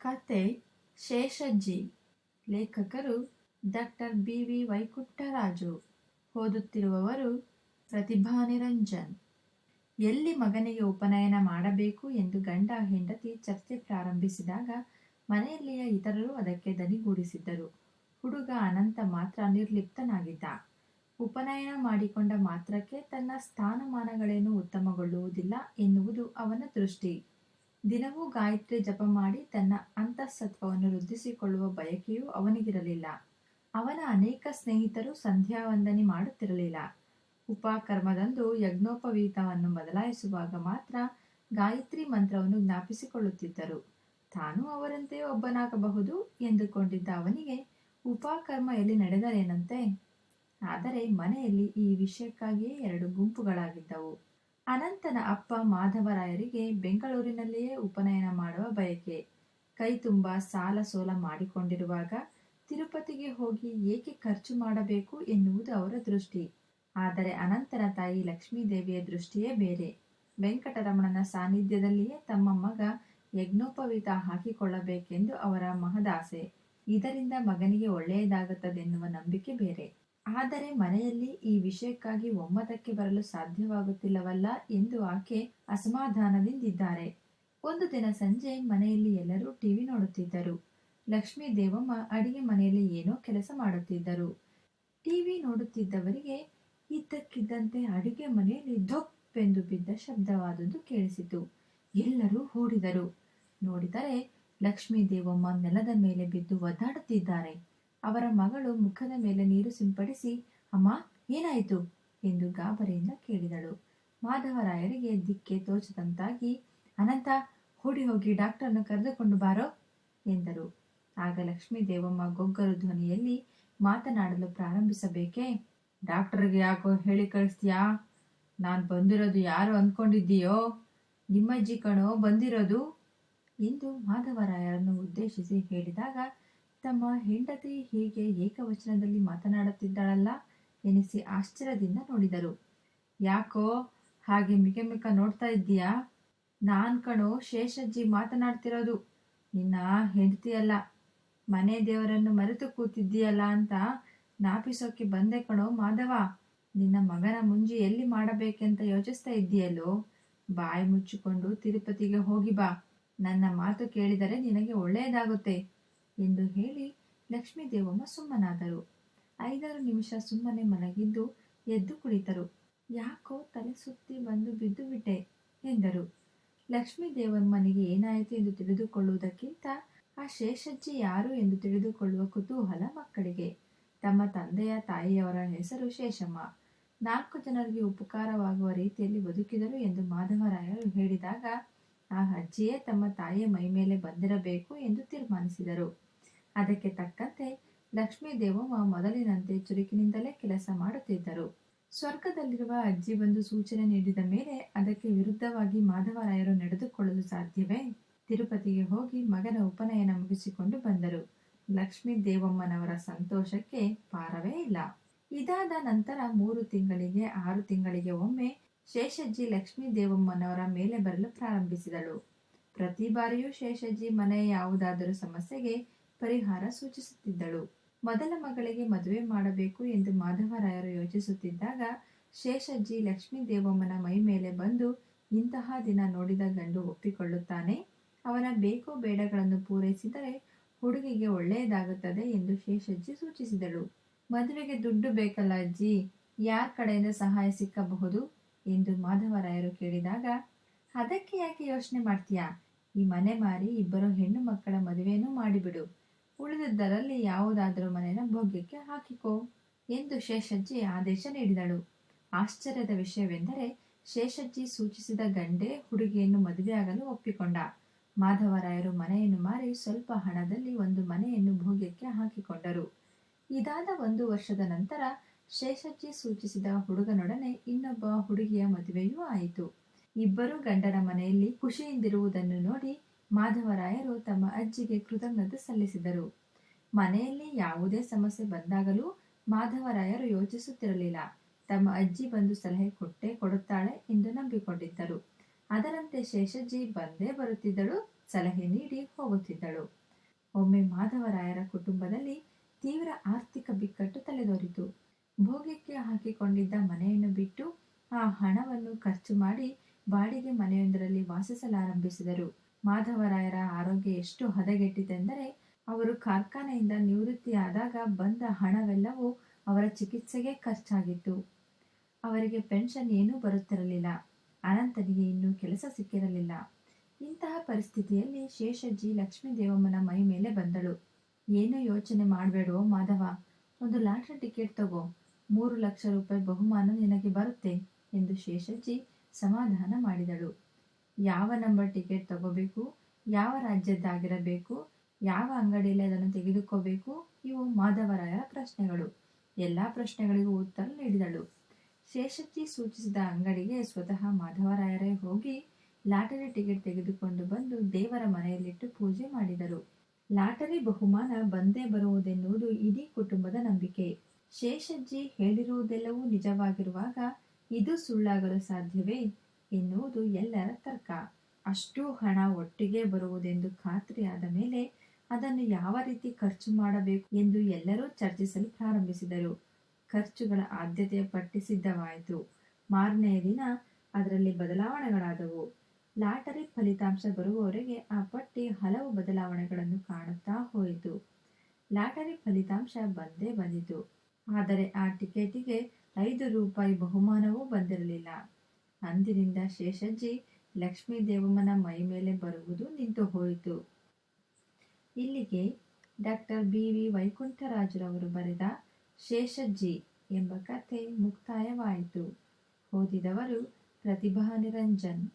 ಕತೆ ಶೇಷಜ್ಜಿ. ಲೇಖಕರು doctor B V Vaikuntaraju. ಓದುತ್ತಿರುವವರು ಪ್ರತಿಭಾ ನಿರಂಜನ್. ಎಲ್ಲಿ ಮಗನಿಗೆ ಉಪನಯನ ಮಾಡಬೇಕು ಎಂದು ಗಂಡ ಹೆಂಡತಿ ಚರ್ಚೆ ಪ್ರಾರಂಭಿಸಿದಾಗ ಮನೆಯಲ್ಲಿಯ ಇತರರು ಅದಕ್ಕೆ ದನಿಗೂಡಿಸಿದ್ದರು. ಹುಡುಗ ಅನಂತ ಮಾತ್ರ ನಿರ್ಲಿಪ್ತನಾಗಿದ್ದ. ಉಪನಯನ ಮಾಡಿಕೊಂಡ ಮಾತ್ರಕ್ಕೆ ತನ್ನ ಸ್ಥಾನಮಾನಗಳೇನು ಉತ್ತಮಗೊಳ್ಳುವುದಿಲ್ಲ ಎನ್ನುವುದು ಅವನ ದೃಷ್ಟಿ. ದಿನವೂ ಗಾಯತ್ರಿ ಜಪ ಮಾಡಿ ತನ್ನ ಅಂತಃಸತ್ವವನ್ನು ವೃದ್ಧಿಸಿಕೊಳ್ಳುವ ಬಯಕೆಯೂ ಅವನಿಗಿರಲಿಲ್ಲ. ಅವನ ಅನೇಕ ಸ್ನೇಹಿತರು ಸಂಧ್ಯಾ ವಂದನೆ ಮಾಡುತ್ತಿರಲಿಲ್ಲ. ಉಪಕರ್ಮದಂದು ಯಜ್ಞೋಪವೀತವನ್ನು ಬದಲಾಯಿಸುವಾಗ ಮಾತ್ರ ಗಾಯತ್ರಿ ಮಂತ್ರವನ್ನು ಜ್ಞಾಪಿಸಿಕೊಳ್ಳುತ್ತಿದ್ದರು. ತಾನು ಅವರಂತೆ ಒಬ್ಬನಾಗಬಹುದು ಎಂದುಕೊಂಡಿದ್ದ ಅವನಿಗೆ ಉಪಕರ್ಮ ಎಲ್ಲಿ ನಡೆದರೇನಂತೆ ಆದರೆ ಮನೆಯಲ್ಲಿ ಈ ವಿಷಯಕ್ಕಾಗಿಯೇ ಎರಡು ಗುಂಪುಗಳಾಗಿದ್ದವು. ಅನಂತನ ಅಪ್ಪ ಮಾಧವರಾಯರಿಗೆ ಬೆಂಗಳೂರಿನಲ್ಲಿಯೇ ಉಪನಯನ ಮಾಡುವ ಬಯಕೆ. ಕೈ ತುಂಬ ಸಾಲ ಸೋಲ ಮಾಡಿಕೊಂಡಿರುವಾಗ ತಿರುಪತಿಗೆ ಹೋಗಿ ಏಕೆ ಖರ್ಚು ಮಾಡಬೇಕು ಎನ್ನುವುದು ಅವರ ದೃಷ್ಟಿ. ಆದರೆ ಅನಂತನ ತಾಯಿ ಲಕ್ಷ್ಮೀದೇವಿಯ ದೃಷ್ಟಿಯೇ ಬೇರೆ. ವೆಂಕಟರಮಣನ ಸಾನ್ನಿಧ್ಯದಲ್ಲಿಯೇ ತಮ್ಮ ಮಗ ಯಜ್ಞೋಪವೀತ ಹಾಕಿಕೊಳ್ಳಬೇಕೆಂದು ಅವರ ಮಹದಾಸೆ. ಇದರಿಂದ ಮಗನಿಗೆ ಒಳ್ಳೆಯದಾಗುತ್ತದೆನ್ನುವ ನಂಬಿಕೆ ಬೇರೆ. ಆದರೆ ಮನೆಯಲ್ಲಿ ಈ ವಿಷಯಕ್ಕಾಗಿ ಒಮ್ಮತಕ್ಕೆ ಬರಲು ಸಾಧ್ಯವಾಗುತ್ತಿಲ್ಲವಲ್ಲ ಎಂದು ಆಕೆ ಅಸಮಾಧಾನದಿಂದಿದ್ದಾರೆ. ಒಂದು ದಿನ ಸಂಜೆ ಮನೆಯಲ್ಲಿ ಎಲ್ಲರೂ ಟಿವಿ ನೋಡುತ್ತಿದ್ದರು. ಲಕ್ಷ್ಮೀ ದೇವಮ್ಮ ಅಡಿಗೆ ಮನೆಯಲ್ಲಿ ಏನೋ ಕೆಲಸ ಮಾಡುತ್ತಿದ್ದರು. ಟಿವಿ ನೋಡುತ್ತಿದ್ದವರಿಗೆ, ಇದ್ದಕ್ಕಿದ್ದಂತೆ ಅಡಿಗೆ ಮನೆಯಲ್ಲಿ ಧೊಪ್ಪೆಂದು ಬಿದ್ದ ಶಬ್ದವಾದುದು ಕೇಳಿಸಿತು. ಎಲ್ಲರೂ ಓಡಿದರು ನೋಡಿದರೆ ಲಕ್ಷ್ಮೀ ದೇವಮ್ಮ ನೆಲದ ಮೇಲೆ ಬಿದ್ದು ಒದ್ದಾಡುತ್ತಿದ್ದಾರೆ. ಅವರ ಮಗಳು ಮುಖದ ಮೇಲೆ ನೀರು ಸಿಂಪಡಿಸಿ, ಅಮ್ಮ, ಏನಾಯಿತು? ಎಂದು ಗಾಬರಿಯಿಂದ ಕೇಳಿದಳು. ಮಾಧವರಾಯರಿಗೆ ದಿಕ್ಕೆ ತೋಚದಂತಾಗಿ, ಅನಂತ, ಓಡಿ ಹೋಗಿ ಡಾಕ್ಟರ್ನ ಕರೆದುಕೊಂಡು ಬಾರೋ, ಎಂದರು. ಆಗ ಲಕ್ಷ್ಮೀ ದೇವಮ್ಮ ಗೊಗ್ಗರು ಧ್ವನಿಯಲ್ಲಿ, ಮಾತನಾಡಲು ಪ್ರಾರಂಭಿಸಬೇಕೇ? ಡಾಕ್ಟರ್ಗೆ ಯಾಕೋ ಹೇಳಿ ಕಳಿಸ್ತೀಯಾ? ನಾನು ಬಂದಿರೋದು ಯಾರು ಅಂದ್ಕೊಂಡಿದ್ದೀಯೋ? ನಿಮ್ಮಜ್ಜಿ ಕಣೋ ಬಂದಿರೋದು? ಎಂದು ಮಾಧವರಾಯರನ್ನು ಉದ್ದೇಶಿಸಿ ಹೇಳಿದಾಗ ತಮ್ಮ ಹೆಂಡತಿ ಹೀಗೆ ಏಕವಚನದಲ್ಲಿ ಮಾತನಾಡುತ್ತಿದ್ದಾಳಲ್ಲ ಎನಿಸಿ ಆಶ್ಚರ್ಯದಿಂದ ನೋಡಿದರು. ಯಾಕೋ ಹಾಗೆ ಮಿಕ ಮಿಕ ನೋಡ್ತಾ ಇದ್ದೀಯಾ? ನಾನ್ ಕಣೋ, ಶೇಷಜ್ಜಿ ಮಾತನಾಡ್ತಿರೋದು. ನಿನ್ನ ಹೆಂಡತಿಯಲ್ಲ. ಮನೆ ದೇವರನ್ನು ಮರೆತು ಕೂತಿದ್ದೀಯಲ್ಲ ಅಂತ ನಾಪಿಸೋಕೆ ಬಂದೆ ಕಣೋ ಮಾಧವ. ನಿನ್ನ ಮಗನ ಮುಂಜಿ ಎಲ್ಲಿ ಮಾಡಬೇಕೆಂತ ಯೋಚಿಸ್ತಾ ಇದ್ದೀಯಲ್ಲೋ? ಬಾಯಿ ಮುಚ್ಚಿಕೊಂಡು ತಿರುಪತಿಗೆ ಹೋಗಿ ಬಾ. ನನ್ನ ಮಾತು ಕೇಳಿದರೆ ನಿನಗೆ ಒಳ್ಳೆಯದಾಗುತ್ತೆ. ಎಂದು ಹೇಳಿ ಲಕ್ಷ್ಮೀದೇವಮ್ಮ ಸುಮ್ಮನಾದರು. ಐದಾರು ನಿಮಿಷ ಸುಮ್ಮನೆ ಮಲಗಿದ್ದು ಎದ್ದು ಕುಳಿತರು. ಯಾಕೋ ತಲೆ ಸುತ್ತಿ ಬಂದು ಬಿದ್ದು ಬಿಟ್ಟೆ ಎಂದರು. ಲಕ್ಷ್ಮೀದೇವಮ್ಮನಿಗೆ ಏನಾಯಿತು ಎಂದು ತಿಳಿದುಕೊಳ್ಳುವುದಕ್ಕಿಂತ ಆ ಶೇಷಜ್ಜಿ ಯಾರು ಎಂದು ತಿಳಿದುಕೊಳ್ಳುವ ಕುತೂಹಲ ಮಕ್ಕಳಿಗೆ. ತಮ್ಮ ತಂದೆಯ ತಾಯಿಯವರ ಹೆಸರು ಶೇಷಮ್ಮ. ನಾಲ್ಕು ಜನರಿಗೆ ಉಪಕಾರವಾಗುವ ರೀತಿಯಲ್ಲಿ ಬದುಕಿದರು ಎಂದು ಮಾಧವರಾಯರು ಹೇಳಿದಾಗ ಆ ಅಜ್ಜಿಯೇ ತಮ್ಮ ತಾಯಿಯ ಮೈಮೇಲೆ ಬಂದಿರಬೇಕು ಎಂದು ತೀರ್ಮಾನಿಸಿದರು. ಅದಕ್ಕೆ ತಕ್ಕಂತೆ ಲಕ್ಷ್ಮೀ ದೇವಮ್ಮ ಮೊದಲಿನಂತೆ ಚುರುಕಿನಿಂದಲೇ ಕೆಲಸ ಮಾಡುತ್ತಿದ್ದರು. ಸ್ವರ್ಗದಲ್ಲಿರುವ ಅಜ್ಜಿ ಬಂದು ಸೂಚನೆ ನೀಡಿದ ಮೇಲೆ ಅದಕ್ಕೆ ವಿರುದ್ಧವಾಗಿ ಮಾಧವರಾಯರು ನಡೆದುಕೊಳ್ಳಲು ಸಾಧ್ಯವೇ? ತಿರುಪತಿಗೆ ಹೋಗಿ ಮಗನ ಉಪನಯನ ಮುಗಿಸಿಕೊಂಡು ಬಂದರು. ಲಕ್ಷ್ಮೀ ದೇವಮ್ಮನವರ ಸಂತೋಷಕ್ಕೆ ಪಾರವೇ ಇಲ್ಲ. ಇದಾದ ನಂತರ ಮೂರು ತಿಂಗಳಿಗೆ, ಆರು ತಿಂಗಳಿಗೆ ಒಮ್ಮೆ ಶೇಷಜ್ಜಿ ಲಕ್ಷ್ಮೀ ದೇವಮ್ಮನವರ ಮೇಲೆ ಬರಲು ಪ್ರಾರಂಭಿಸಿದಳು. ಪ್ರತಿ ಬಾರಿಯೂ ಶೇಷಜ್ಜಿ ಮನೆಯ ಯಾವುದಾದರೂ ಸಮಸ್ಯೆಗೆ ಪರಿಹಾರ ಸೂಚಿಸುತ್ತಿದ್ದಳು. ಮೊದಲ ಮಗಳಿಗೆ ಮದುವೆ ಮಾಡಬೇಕು ಎಂದು ಮಾಧವರಾಯರು ಯೋಚಿಸುತ್ತಿದ್ದಾಗ ಶೇಷಜ್ಜಿ ಲಕ್ಷ್ಮೀ ದೇವಮ್ಮನ ಮೈ ಮೇಲೆ ಬಂದು ಇಂತಹ ದಿನ ನೋಡಿದ ಗಂಡು ಒಪ್ಪಿಕೊಳ್ಳುತ್ತಾನೆ. ಅವನ ಬೇಕೋ ಬೇಡಗಳನ್ನು ಪೂರೈಸಿದರೆ ಹುಡುಗಿಗೆ ಒಳ್ಳೆಯದಾಗುತ್ತದೆ ಎಂದು ಶೇಷಜ್ಜಿ ಸೂಚಿಸಿದಳು. ಮದುವೆಗೆ ದುಡ್ಡು ಬೇಕಲ್ಲ ಅಜ್ಜಿ, ಯಾರ ಕಡೆಯಿಂದ ಸಹಾಯ ಸಿಕ್ಕಬಹುದು? ಎಂದು ಮಾಧವರಾಯರು ಕೇಳಿದಾಗ, ಅದಕ್ಕೆ ಯಾಕೆ ಯೋಚನೆ ಮಾಡ್ತೀಯಾ? ಈ ಮನೆ ಮಾರಿ ಇಬ್ಬರು ಹೆಣ್ಣು ಮಕ್ಕಳ ಮದುವೆಯನ್ನು ಮಾಡಿಬಿಡು. ಉಳಿದಿದ್ದರಲ್ಲಿ ಯಾವುದಾದರೂ ಮನೆಯನ್ನು ಭೋಗ್ಯಕ್ಕೆ ಹಾಕಿಕೋ ಎಂದು ಶೇಷಜ್ಜಿ ಆದೇಶ ನೀಡಿದಳು. ಆಶ್ಚರ್ಯದ ವಿಷಯವೆಂದರೆ ಶೇಷಜ್ಜಿ ಸೂಚಿಸಿದ ಗಂಡೇ ಹುಡುಗಿಯನ್ನು ಮದುವೆಯಾಗಲು ಒಪ್ಪಿಕೊಂಡ. ಮಾಧವರಾಯರು ಮನೆಯನ್ನು ಮಾರಿ ಸ್ವಲ್ಪ ಹಣದಲ್ಲಿ ಒಂದು ಮನೆಯನ್ನು ಭೋಗ್ಯಕ್ಕೆ ಹಾಕಿಕೊಂಡರು. ಇದಾದ ಒಂದು ವರ್ಷದ ನಂತರ ಶೇಷಜ್ಜಿ ಸೂಚಿಸಿದ ಹುಡುಗನೊಡನೆ ಇನ್ನೊಬ್ಬ ಹುಡುಗಿಯ ಮದುವೆಯೂ ಆಯಿತು. ಇಬ್ಬರು ಗಂಡನ ಮನೆಯಲ್ಲಿ ಖುಷಿಯಿಂದಿರುವುದನ್ನು ನೋಡಿ ಮಾಧವರಾಯರು ತಮ್ಮ ಅಜ್ಜಿಗೆ ಕೃತಜ್ಞತೆ ಸಲ್ಲಿಸಿದರು. ಮನೆಯಲ್ಲಿ ಯಾವುದೇ ಸಮಸ್ಯೆ ಬಂದಾಗಲೂ ಮಾಧವರಾಯರು ಯೋಚಿಸುತ್ತಿರಲಿಲ್ಲ. ತಮ್ಮ ಅಜ್ಜಿ ಬಂದು ಸಲಹೆ ಕೊಟ್ಟೇ ಕೊಡುತ್ತಾಳೆ ಎಂದು ನಂಬಿಕೊಂಡಿದ್ದರು. ಅದರಂತೆ ಶೇಷಜ್ಜಿ ಬಂದೇ ಬರುತ್ತಿದ್ದಳು, ಸಲಹೆ ನೀಡಿ ಹೋಗುತ್ತಿದ್ದಳು. ಒಮ್ಮೆ ಮಾಧವರಾಯರ ಕುಟುಂಬದಲ್ಲಿ ತೀವ್ರ ಆರ್ಥಿಕ ಬಿಕ್ಕಟ್ಟು ತಲೆದೋರಿತು. ಭೋಗ್ಯಕ್ಕೆ ಹಾಕಿಕೊಂಡಿದ್ದ ಮನೆಯನ್ನು ಬಿಟ್ಟು ಆ ಹಣವನ್ನು ಖರ್ಚು ಮಾಡಿ ಬಾಡಿಗೆ ಮನೆಯೊಂದರಲ್ಲಿ ವಾಸಿಸಲಾರಂಭಿಸಿದರು. ಮಾಧವರಾಯರ ಆರೋಗ್ಯ ಎಷ್ಟು ಹದಗೆಟ್ಟಿತೆಂದರೆ ಅವರು ಕಾರ್ಖಾನೆಯಿಂದ ನಿವೃತ್ತಿಯಾದಾಗ ಬಂದ ಹಣವೆಲ್ಲವೂ ಅವರ ಚಿಕಿತ್ಸೆಗೆ ಖರ್ಚಾಗಿತ್ತು. ಅವರಿಗೆ ಪೆನ್ಷನ್ ಏನೂ ಬರುತ್ತಿರಲಿಲ್ಲ. ಅನಂತನಿಗೆ ಇನ್ನೂ ಕೆಲಸ ಸಿಕ್ಕಿರಲಿಲ್ಲ. ಇಂತಹ ಪರಿಸ್ಥಿತಿಯಲ್ಲಿ ಶೇಷಜ್ಜಿ ಲಕ್ಷ್ಮೀ ದೇವಮ್ಮನ ಮೈ ಮೇಲೆ ಬಂದಳು. ಏನೂ ಯೋಚನೆ ಮಾಡಬೇಡೋ ಮಾಧವ. ಒಂದು ಲಾಟ್ರಿ ಟಿಕೆಟ್ ತಗೋ. ಮೂರು ಲಕ್ಷ ರೂಪಾಯಿ ಬಹುಮಾನ ನಿನಗೆ ಬರುತ್ತೆ ಎಂದು ಶೇಷಜ್ಜಿ ಸಮಾಧಾನ ಮಾಡಿದಳು. ಯಾವ ನಂಬರ್ ಟಿಕೆಟ್ ತಗೋಬೇಕು, ಯಾವ ರಾಜ್ಯದ್ದಾಗಿರಬೇಕು, ಯಾವ ಅಂಗಡಿಯಲ್ಲಿ ಅದನ್ನು ತೆಗೆದುಕೋಬೇಕು, ಇವು ಮಾಧವರಾಯರ ಪ್ರಶ್ನೆಗಳು. ಎಲ್ಲ ಪ್ರಶ್ನೆಗಳಿಗೂ ಉತ್ತರ ನೀಡಿದಳು. ಶೇಷಜ್ಜಿ ಸೂಚಿಸಿದ ಅಂಗಡಿಗೆ ಸ್ವತಃ ಮಾಧವರಾಯರೇ ಹೋಗಿ ಲಾಟರಿ ಟಿಕೆಟ್ ತೆಗೆದುಕೊಂಡು ಬಂದು ದೇವರ ಮನೆಯಲ್ಲಿಟ್ಟು ಪೂಜೆ ಮಾಡಿದರು. ಲಾಟರಿ ಬಹುಮಾನ ಬಂದೇ ಬರುವುದೆನ್ನುವುದು ಇಡೀ ಕುಟುಂಬದ ನಂಬಿಕೆ. ಶೇಷಜ್ಜಿ ಹೇಳಿರುವುದೆಲ್ಲವೂ ನಿಜವಾಗಿರುವಾಗ ಇದು ಸುಳ್ಳಾಗಲು ಸಾಧ್ಯವೇ? ಎನ್ನುವುದು ಎಲ್ಲರ ತರ್ಕ. ಅಷ್ಟು ಹಣ ಒಟ್ಟಿಗೆ ಬರುವುದೆಂದು ಖಾತ್ರಿಯಾದ ಮೇಲೆ ಅದನ್ನು ಯಾವ ರೀತಿ ಖರ್ಚು ಮಾಡಬೇಕು ಎಂದು ಎಲ್ಲರೂ ಚರ್ಚಿಸಲು ಪ್ರಾರಂಭಿಸಿದರು. ಖರ್ಚುಗಳ ಆದ್ಯತೆಯ ಪಟ್ಟಿ ಸಿದ್ಧವಾಯಿತು. ಮಾರನೆಯ ದಿನ ಅದರಲ್ಲಿ ಬದಲಾವಣೆಗಳಾದವು. ಲಾಟರಿ ಫಲಿತಾಂಶ ಬರುವವರೆಗೆ ಆ ಪಟ್ಟಿ ಹಲವು ಬದಲಾವಣೆಗಳನ್ನು ಕಾಣುತ್ತಾ ಹೋಯಿತು. ಲಾಟರಿ ಫಲಿತಾಂಶ ಬಂದೇ ಬಂದಿತು. ಆದರೆ ಆ ಟಿಕೆಟಿಗೆ ಐದು ರೂಪಾಯಿ ಬಹುಮಾನವೂ ಬಂದಿರಲಿಲ್ಲ. ಅಂದಿನಿಂದ ಶೇಷಜ್ಜಿ ಲಕ್ಷ್ಮೀ ದೇವಮ್ಮನ ಮೈ ಮೇಲೆ ಬರುವುದು ನಿಂತು ಹೋಯಿತು. ಇಲ್ಲಿಗೆ ಡಾಕ್ಟರ್ ಬಿ ವಿ ವೈಕುಂಠರಾಜರವರು ಬರೆದ ಶೇಷಜ್ಜಿ ಎಂಬ ಕಥೆ ಮುಕ್ತಾಯವಾಯಿತು. ಓದಿದವರು ಪ್ರತಿಭಾ ನಿರಂಜನ್